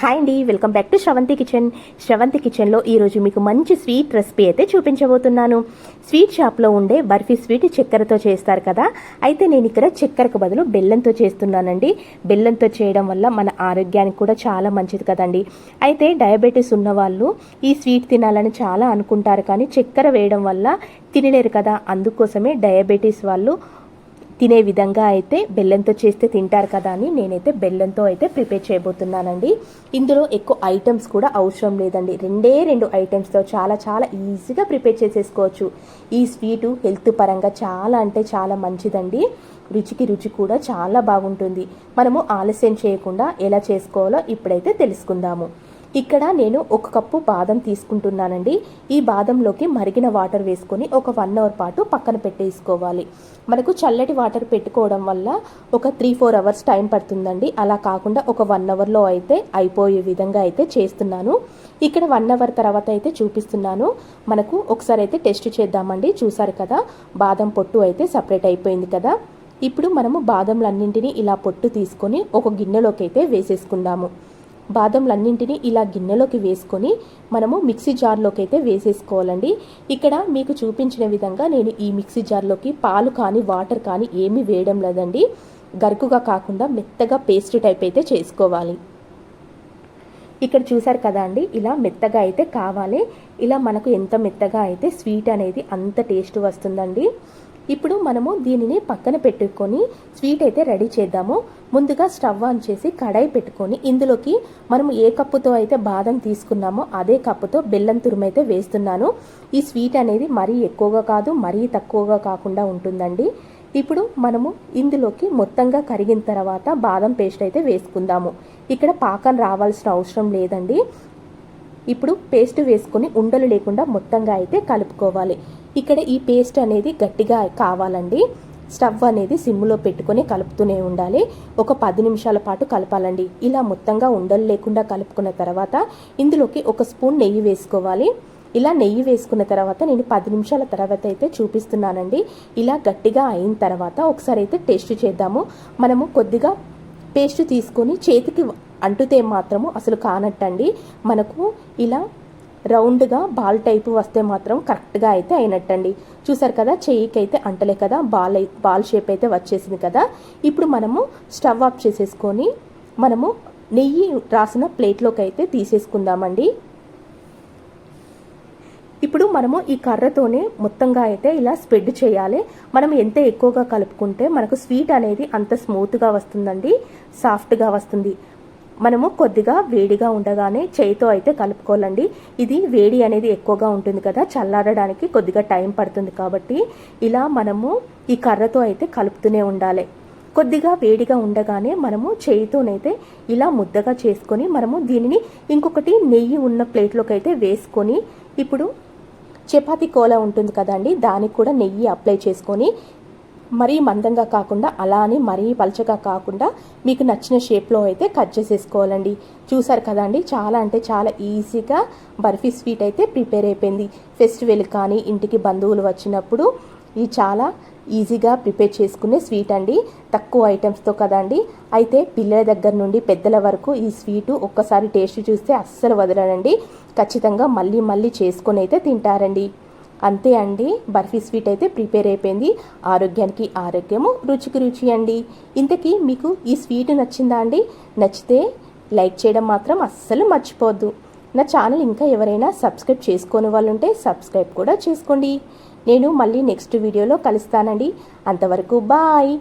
Hi అండి welcome back to Shravanthi kitchen Shravanthi కిచెన్లో ఈరోజు మీకు మంచి స్వీట్ రెసిపీ అయితే చూపించబోతున్నాను. స్వీట్ షాప్లో ఉండే బర్ఫీ స్వీట్ చక్కెరతో చేస్తారు కదా? అయితే నేను ఇక్కడ చక్కెరకు బదులు బెల్లంతో చేస్తున్నానండి. బెల్లంతో చేయడం వల్ల మన ఆరోగ్యానికి కూడా చాలా మంచిది కదండి. అయితే డయాబెటీస్ ఉన్నవాళ్ళు ఈ స్వీట్ తినాలని చాలా అనుకుంటారు కానీ చక్కెర వేయడం వల్ల తినలేరు కదా. అందుకోసమే డయాబెటీస్ వాళ్ళు తినే విధంగా అయితే బెల్లంతో చేస్తే తింటారు కదా అని నేనైతే బెల్లంతో అయితే ప్రిపేర్ చేయబోతున్నానండి. ఇందులో ఎక్కువ ఐటమ్స్ కూడా అవసరం లేదండి. రెండే రెండు ఐటమ్స్తో చాలా చాలా ఈజీగా ప్రిపేర్ చేసేసుకోవచ్చు. ఈ స్వీటు హెల్త్ పరంగా చాలా అంటే చాలా మంచిదండి. రుచికి రుచి కూడా చాలా బాగుంటుంది. మనము ఆలస్యం చేయకుండా ఎలా చేసుకోవాలో ఇప్పుడైతే తెలుసుకుందాము. ఇక్కడ నేను ఒక కప్పు బాదం తీసుకుంటున్నానండి. ఈ బాదంలోకి మరిగిన వాటర్ వేసుకొని ఒక వన్ అవర్ పాటు పక్కన పెట్టేసుకోవాలి. మనకు చల్లటి వాటర్ పెట్టుకోవడం వల్ల ఒక త్రీ ఫోర్ అవర్స్ టైం పడుతుందండి. అలా కాకుండా ఒక వన్ అవర్లో అయితే అయిపోయే విధంగా అయితే చేస్తున్నాను. ఇక్కడ వన్ అవర్ తర్వాత అయితే చూపిస్తున్నాను. మనకు ఒకసారి అయితే టెస్ట్ చేద్దామండి. చూసారు కదా బాదం పొట్టు అయితే సపరేట్ అయిపోయింది కదా. ఇప్పుడు మనము బాదంలన్నింటినీ ఇలా పొట్టు తీసుకొని ఒక గిన్నెలోకి అయితే వేసేసుకుందాము. బాదంలన్నింటినీ ఇలా గిన్నెలోకి వేసుకొని మనము మిక్సీ జార్లోకి అయితే వేసేసుకోవాలండి. ఇక్కడ మీకు చూపించిన విధంగా నేను ఈ మిక్సీ జార్లోకి పాలు కానీ వాటర్ కానీ ఏమీ వేయడం లేదండి. గరుకుగా కాకుండా మెత్తగా పేస్ట్ టైప్ అయితే చేసుకోవాలి. ఇక్కడ చూసారు కదా అండి ఇలా మెత్తగా అయితే కావాలి. ఇలా మనకు ఎంత మెత్తగా అయితే స్వీట్ అనేది అంత టేస్ట్ వస్తుందండి. ఇప్పుడు మనము దీనిని పక్కన పెట్టుకొని స్వీట్ అయితే రెడీ చేద్దాము. ముందుగా స్టవ్ ఆన్ చేసి కడాయి పెట్టుకొని ఇందులోకి మనము ఏ కప్పుతో అయితే బాదం తీసుకున్నామో అదే కప్పుతో బెల్లం తురుమైతే వేస్తున్నాను. ఈ స్వీట్ అనేది మరీ ఎక్కువగా కాదు మరీ తక్కువగా కాకుండా ఉంటుందండి. ఇప్పుడు మనము ఇందులోకి మొత్తంగా కరిగిన తర్వాత బాదం పేస్ట్ అయితే వేసుకుందాము. ఇక్కడ పాకం రావాల్సిన అవసరం లేదండి. ఇప్పుడు పేస్ట్ వేసుకొని ఉండలు లేకుండా మొత్తంగా అయితే కలుపుకోవాలి. ఇక్కడ ఈ పేస్ట్ అనేది గట్టిగా కావాలండి. స్టవ్ అనేది సిమ్లో పెట్టుకొని కలుపుతూనే ఉండాలి. ఒక పది నిమిషాల పాటు కలపాలండి. ఇలా మొత్తంగా ఉండలు లేకుండా కలుపుకున్న తర్వాత ఇందులోకి ఒక స్పూన్ నెయ్యి వేసుకోవాలి. ఇలా నెయ్యి వేసుకున్న తర్వాత నేను పది నిమిషాల తర్వాత అయితే చూపిస్తున్నానండి. ఇలా గట్టిగా అయిన తర్వాత ఒకసారి అయితే టేస్ట్ చేద్దాము. మనము కొద్దిగా పేస్ట్ తీసుకొని చేతికి అంటుతే మాత్రము అసలు కానట్టండి. మనకు ఇలా రౌండ్గా బాల్ టైపు వస్తే మాత్రం కరెక్ట్గా అయితే అయినట్టండి. చూసారు కదా చెయ్యికి అయితే అంటలే కదా బాల్ బాల్ షేప్ అయితే వచ్చేసింది కదా. ఇప్పుడు మనము స్టవ్ ఆఫ్ చేసేసుకొని మనము నెయ్యి రాసిన ప్లేట్లోకి అయితే తీసేసుకుందామండి. ఇప్పుడు మనము ఈ కర్రతోనే మొత్తంగా అయితే ఇలా స్ప్రెడ్ చేయాలి. మనం ఎంత ఎక్కువగా కలుపుకుంటే మనకు స్వీట్ అనేది అంత స్మూత్గా వస్తుందండి సాఫ్ట్గా వస్తుంది. మనము కొద్దిగా వేడిగా ఉండగానే చేయితో అయితే కలుపుకోవాలండి. ఇది వేడి అనేది ఎక్కువగా ఉంటుంది కదా చల్లారడానికి కొద్దిగా టైం పడుతుంది కాబట్టి ఇలా మనము ఈ కర్రతో అయితే కలుపుతూనే ఉండాలి. కొద్దిగా వేడిగా ఉండగానే మనము చేయితోనైతే ఇలా ముద్దగా చేసుకొని మనము దీనిని ఇంకొకటి నెయ్యి ఉన్న ప్లేట్లోకి అయితే వేసుకొని ఇప్పుడు చపాతి కోల ఉంటుంది కదండి దానికి కూడా నెయ్యి అప్లై చేసుకొని మరీ మందంగా కాకుండా అలా అని మరీ పలచగా కాకుండా మీకు నచ్చిన షేప్లో అయితే కట్ చేసేసుకోవాలండి. చూసారు కదండి చాలా అంటే చాలా ఈజీగా బర్ఫీ స్వీట్ అయితే ప్రిపేర్ అయిపోయింది. ఫెస్టివల్ కానీ ఇంటికి బంధువులు వచ్చినప్పుడు ఇది చాలా ఈజీగా ప్రిపేర్ చేసుకునే స్వీట్ అండి. తక్కువ ఐటమ్స్తో కదండి అయితే పిల్లల దగ్గర నుండి పెద్దల వరకు ఈ స్వీటు ఒక్కసారి టేస్ట్ చూస్తే అస్సలు వదలనండి ఖచ్చితంగా మళ్ళీ మళ్ళీ చేసుకొని అయితే తింటారండి. అంతే అండి. బర్ఫీ స్వీట్ అయితే ప్రిపేర్ అయిపోయింది. ఆరోగ్యానికి ఆరోగ్యము రుచికి రుచి అండి. ఇంతకీ మీకు ఈ స్వీట్ నచ్చిందా అండి? నచ్చితే లైక్ చేయడం మాత్రం అస్సలు మర్చిపోవద్దు. నా ఛానల్ ఇంకా ఎవరైనా సబ్స్క్రైబ్ చేసుకోని వాళ్ళు ఉంటే సబ్స్క్రైబ్ కూడా చేసుకోండి. నేను మళ్ళీ నెక్స్ట్ వీడియోలో కలుస్తానండి. అంతవరకు బాయ్.